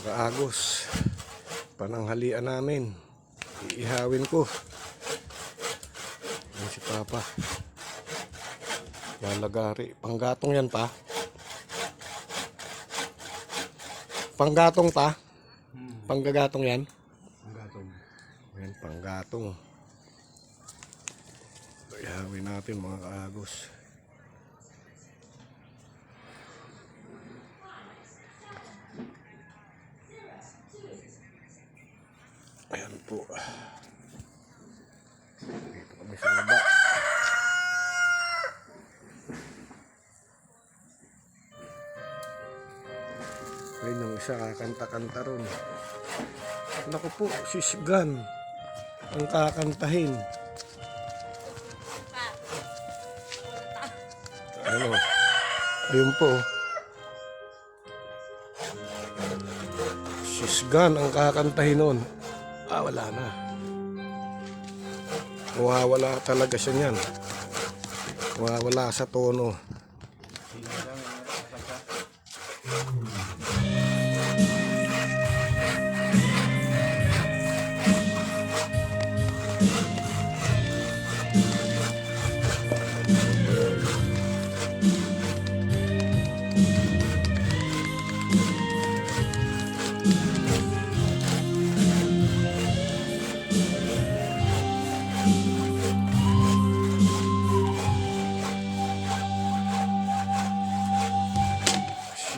Mga kaagos, pananghalian namin. Iihawin ko. Yan si Papa. Lalagari. Panggatong yan pa. Panggatong ta. Panggagatong yan. Ang gatong. Yan, panggatong. Ihawin natin mga kaagos. Po. Dito kami sa baba. Ayun yung isa kakanta-kanta ron. Naku po, si Gan ang kakantahin. Ano? Ayun po. Sisgan ang kakantahin nun. Ah, wala na. Mawawala talaga siya niyan. Mawawala sa tono.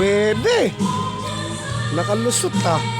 Pwede. Nakalusot ah.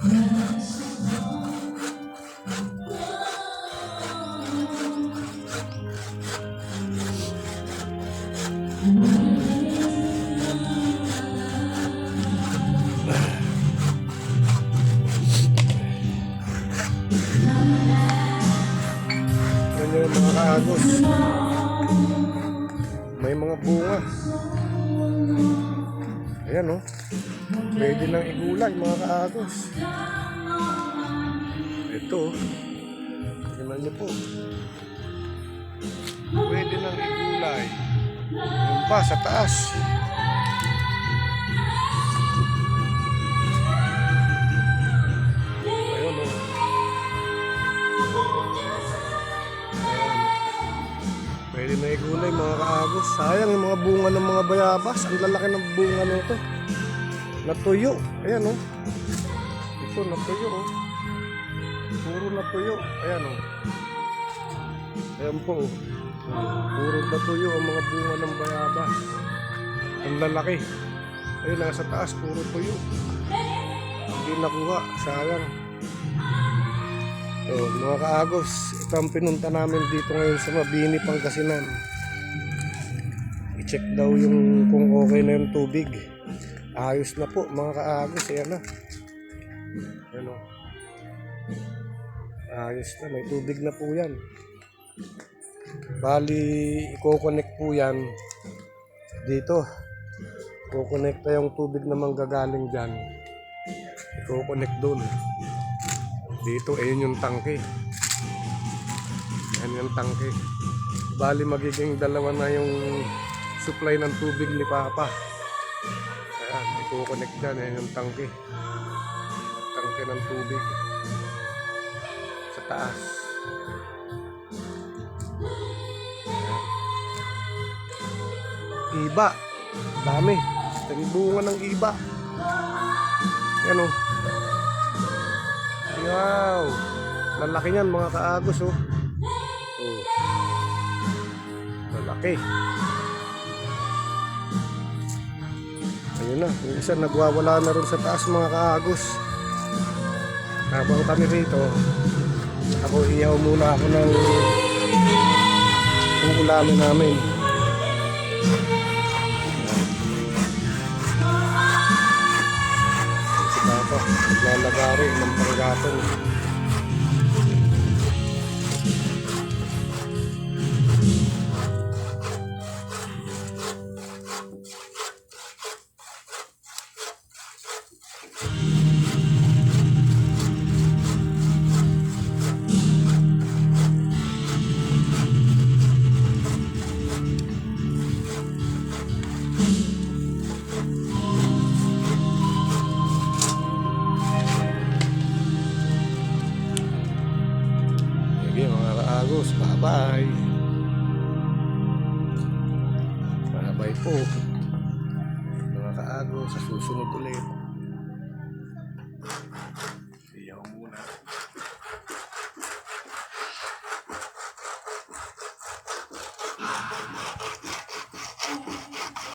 Ganyan yung mga kaagos. May mga bunga. Ayan oh. Pwede nang igulay mga kaagos. Ito. Tingnan niyo po. Pwede nang igulay. Yung pa sa taas. Ayun oh. Pwede na igulay mga kaagos. Sayang yung mga bunga ng mga bayabas. Ang lalaki ng bunga nito. Natuyo. Ayan oh. Ito natuyo oh. Puro natuyo. Ayan oh. Ayan po oh. Puro natuyo ang mga bunga ng bayabas. Ang lalaki. Ayun nasa taas. Puro tuyo. Hindi nakuha. Sayang. Oh, mga kaagos, ito ang pinunta namin dito ngayon sa Mabini, Pangasinan. I-check daw yung kung okay na yung tubig. Ayos na po mga kaagos. Ayan na. Ayan o. Ayos na. May tubig na po yan. Bali, i-connect po yan dito. Kukonekta yung tubig na manggagaling dyan. I-connect doon. Dito, ayun yung tangke. Ayan yung tangke. Bali, magiging dalawa na yung supply ng tubig ni Papa. Ayan, i-connect dyan. Ayan yung tangke. Tangke ng tubig. Sa taas. Ayan. Iba. Dami. Ang bunga ng iba. Yan o. Wow. Lalaki niyan mga kaagos oh. Oh. Lalaki. Ayun na. Yung isa nagwawala na rin sa taas mga kaagos. Habang kami rito, ako iyaw muna ako ng uulamin namin. Papa, naglalagari ng panggatong. Kaagos, bye-bye. Bye-bye po. Mga kaagos, sa susunod ulit. Iyaw muna.